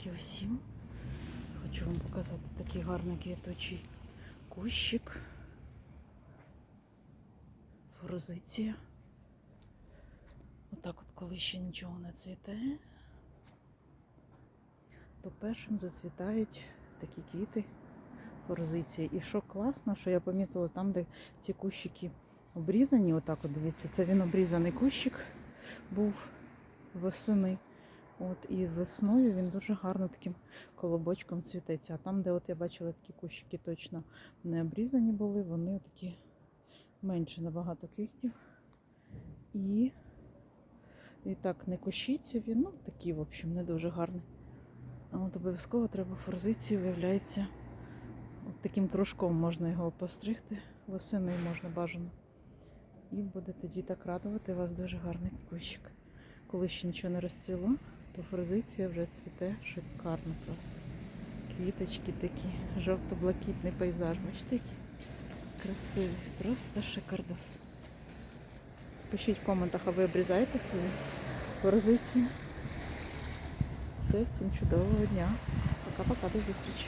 Привітики усім. Хочу вам показати такий гарний квіточий кущик. Форозиція. Отак от, коли ще нічого не цвіте, то першим зацвітають такі квіти форозиції. І що класно, що я помітила там, де ці кущики обрізані, отак от дивіться, це він обрізаний кущик був восени. От і весною він дуже гарно таким колобочком цвітеться. А там, де от я бачила такі кущики точно не обрізані були, вони такі менше набагато квітів. І, і так не кущиться він, ну такий, в общем, не дуже гарний. А от обов'язково треба форзицію, виявляється, от таким кружком можна його постригти, восени можна бажано. І буде тоді так радувати вас дуже гарний кущик. Коли ще нічого не розцвіло, то форзиція вже цвіте шикарно просто. Квіточки такі, жовто-блакитний пейзаж. Бачите, які красиві, просто шикардос. Пишіть в коментах, а ви обрізаєте свої. Форзиці. Все, всім чудового дня. Пока-пока, до зустрічі.